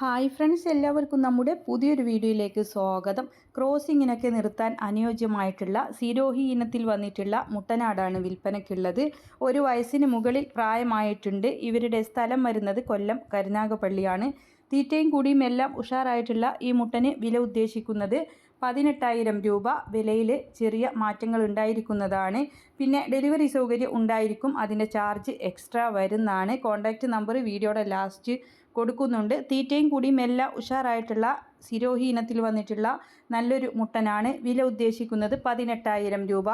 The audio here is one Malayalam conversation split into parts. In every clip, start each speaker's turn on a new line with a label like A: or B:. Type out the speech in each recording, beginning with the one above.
A: ഹായ് ഫ്രണ്ട്സ് എല്ലാവർക്കും നമ്മുടെ പുതിയൊരു വീഡിയോയിലേക്ക് സ്വാഗതം. ക്രോസിങ്ങിനൊക്കെ നിർത്താൻ അനുയോജ്യമായിട്ടുള്ള സിരോഹി ഇനത്തിൽ വന്നിട്ടുള്ള മുട്ടനാടാണ് വിൽപ്പനയ്ക്കുള്ളത്. ഒരു വയസ്സിന് മുകളിൽ പ്രായമായിട്ടുണ്ട്. ഇവരുടെ സ്ഥലം വരുന്നത് കൊല്ലം കരുനാഗപ്പള്ളിയാണ്. തീറ്റയും കൂടിയും എല്ലാം ഉഷാറായിട്ടുള്ള ഈ മുട്ടന് വില ഉദ്ദേശിക്കുന്നത് പതിനെട്ടായിരം രൂപ വിലയിൽ ചെറിയ മാറ്റങ്ങൾ ഉണ്ടായിരിക്കുന്നതാണ്. പിന്നെ ഡെലിവറി സൗകര്യം ഉണ്ടായിരിക്കും. അതിന്റെ ചാർജ് എക്സ്ട്രാ വരുന്നതാണ്. കോൺടാക്റ്റ് നമ്പർ വീഡിയോയുടെ ലാസ്റ്റ് കൊടുക്കുന്നുണ്ട്. തീറ്റയും കൂടി മെല്ല ഉഷാറായിട്ടുള്ള സിരോഹി ഇനത്തിൽ വന്നിട്ടുള്ള നല്ലൊരു മുട്ടനാണ് വില ഉദ്ദേശിക്കുന്നത് പതിനെട്ടായിരം രൂപ.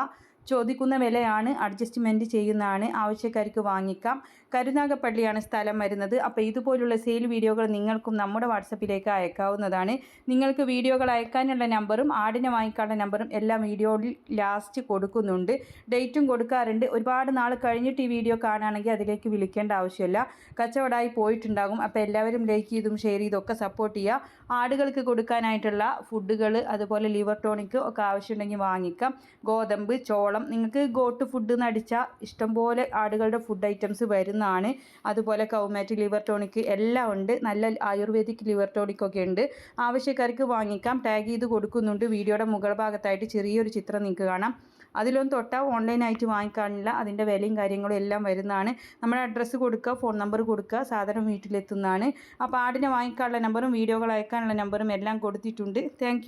A: ചോദിക്കുന്ന വിലയാണ് അഡ്ജസ്റ്റ്മെന്റ് ചെയ്യുന്നതാണ് ആവശ്യക്കാർക്ക് വാങ്ങിക്കാം. കരുനാഗപ്പള്ളിയാണ് സ്ഥലം വരുന്നത്. അപ്പോൾ ഇതുപോലുള്ള സെയിൽ വീഡിയോകൾ നിങ്ങൾക്കും നമ്മുടെ വാട്സപ്പിലേക്ക് അയക്കാവുന്നതാണ്. നിങ്ങൾക്ക് വീഡിയോകൾ അയക്കാനുള്ള നമ്പറും ആടിനെ വാങ്ങിക്കാനുള്ള നമ്പറും എല്ലാം വീഡിയോയിൽ ലാസ്റ്റ് കൊടുക്കുന്നുണ്ട്. ഡേറ്റും കൊടുക്കാറുണ്ട്. ഒരുപാട് നാൾ കഴിഞ്ഞിട്ട് ഈ വീഡിയോ കാണുകയാണെങ്കിൽ അതിലേക്ക് വിളിക്കേണ്ട ആവശ്യമില്ല. കച്ചവടമായി പോയിട്ടുണ്ടാകും. അപ്പോൾ എല്ലാവരും ലൈക്ക് ചെയ്തും ഷെയർ ചെയ്തും ഒക്കെ സപ്പോർട്ട് ചെയ്യുക. ആടുകൾക്ക് കൊടുക്കാനായിട്ടുള്ള ഫുഡുകൾ അതുപോലെ ലിവർ ടോണിക്ക് ഒക്കെ ആവശ്യമുണ്ടെങ്കിൽ വാങ്ങിക്കാം. ഗോതമ്പ് ചോളം ചോളം നിങ്ങൾക്ക് ഗോട്ട് ഫുഡ് എന്ന് അടിച്ചാൽ ഇഷ്ടംപോലെ ആടുകളുടെ ഫുഡ് ഐറ്റംസ് വരുന്നതാണ്. അതുപോലെ കൗമാറ്റ് ലിവർ ടോണിക് എല്ലാം ഉണ്ട്. നല്ല ആയുർവേദിക് ലിവർ ടോണിക്കൊക്കെ ഉണ്ട്. ആവശ്യക്കാർക്ക് വാങ്ങിക്കാം. ടാഗ് ചെയ്ത് കൊടുക്കുന്നുണ്ട്. വീഡിയോയുടെ മുകൾ ഭാഗത്തായിട്ട് ചെറിയൊരു ചിത്രം നിങ്ങൾക്ക് കാണാം. അതിലൊന്നും തൊട്ടാൽ ഓൺലൈനായിട്ട് വാങ്ങിക്കാനില്ല അതിന്റെ വിലയും കാര്യങ്ങളും എല്ലാം വരുന്നതാണ്. നമ്മുടെ അഡ്രസ്സ് കൊടുക്കുക ഫോൺ നമ്പർ കൊടുക്കുക സാധനം വീട്ടിലെത്തുന്നതാണ്. അപ്പോൾ ആടിനെ വാങ്ങിക്കാനുള്ള നമ്പറും വീഡിയോകൾ അയക്കാനുള്ള നമ്പറും എല്ലാം കൊടുത്തിട്ടുണ്ട്. താങ്ക്